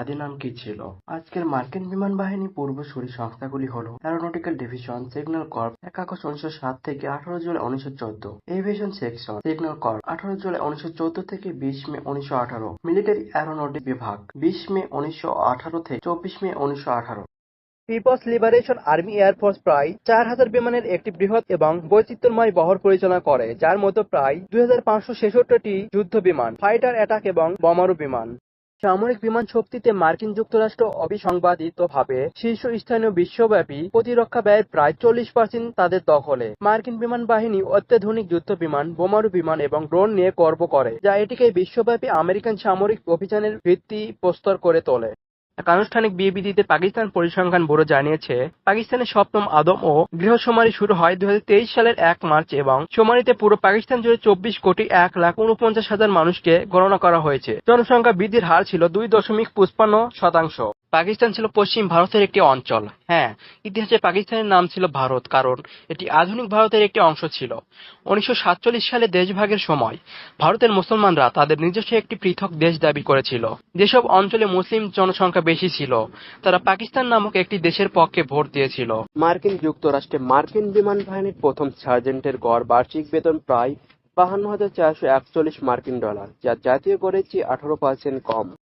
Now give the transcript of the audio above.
আদি নাম কি ছিল? আজকের মার্কিন বিমান বাহিনী পূর্বসূরি সংস্থাগুলি হল অ্যারোনটিক্যাল ডিভিশন সিগন্যাল কর্প এক আগস্ট উনিশশো সাত থেকে আঠারো জুলাই উনিশশো চোদ্দ এভিয়েশন সেকশন সিগন্যাল কর্প আঠারো জুলাই উনিশশো চোদ্দ থেকে বিশ মে উনিশশো আঠারো মিলিটারি অ্যারোনটিক বিভাগ বিশ মে উনিশশো আঠারো থেকে চব্বিশ মে উনিশশো আঠারো। পিপলস লিবারেশন আর্মি এয়ারফোর্স প্রায় চার হাজার বিমানের একটি বৃহৎ এবং বৈচিত্র্যময় বহর পরিচালনা করে, যার মধ্যে প্রায় দুই হাজার পাঁচশো ছেষট্টিটি যুদ্ধ বিমান ফাইটার অ্যাটাক এবং বোমারু বিমান। সামরিক বিমান শক্তিতে মার্কিন যুক্তরাষ্ট্র অবিসংবাদিতভাবে শীর্ষস্থানীয় বিশ্বব্যাপী প্রতিরক্ষা ব্যয়ের প্রায় চল্লিশ পার্সেন্ট তাদের দখলে। মার্কিন বিমান বাহিনী অত্যাধুনিক যুদ্ধ বিমান, বোমারু বিমান এবং ড্রোন নিয়ে গর্ব করে, যা এটিকে বিশ্বব্যাপী আমেরিকান সামরিক অভিযানের ভিত্তি প্রস্তর করে তোলে। এক আনুষ্ঠানিক বিবৃতিতে পাকিস্তান পরিসংখ্যান ব্যুরো জানিয়েছে, পাকিস্তানের সপ্তম আদম ও গৃহসমারি শুরু হয় দু হাজার তেইশ সালের এক মার্চ এবং সমারিতে পুরো পাকিস্তান জুড়ে চব্বিশ কোটি এক লাখ উনপঞ্চাশ হাজার মানুষকে গণনা করা হয়েছে। জনসংখ্যা বৃদ্ধির হার ছিল দুই দশমিক পুষ্পান্ন শতাংশ। পাকিস্তান ছিল পশ্চিম ভারতের একটি অঞ্চল। হ্যাঁ ইতিহাসে পাকিস্তানের নাম ছিল ভারত, কারণ এটি আধুনিক ভারতের একটি অংশ ছিল। উনিশশো সাতচল্লিশ সালে দেশভাগের সময় ভারতের মুসলমানরা তাদের নিজস্ব একটি পৃথক দেশ দাবি করেছিল। যেসব অঞ্চলে মুসলিম জনসংখ্যা বেশি ছিল, তারা পাকিস্তান নামক একটি দেশের পক্ষে ভোট দিয়েছিল। মার্কিন যুক্তরাষ্ট্রে মার্কিন বিমান বাহিনীর প্রথম সার্জেন্টের গড় বার্ষিক বেতন প্রায় বাহান্ন হাজার চারশো একচল্লিশ মার্কিন ডলার, যা জাতীয় চেয়ে আঠারো পার্সেন্ট কম।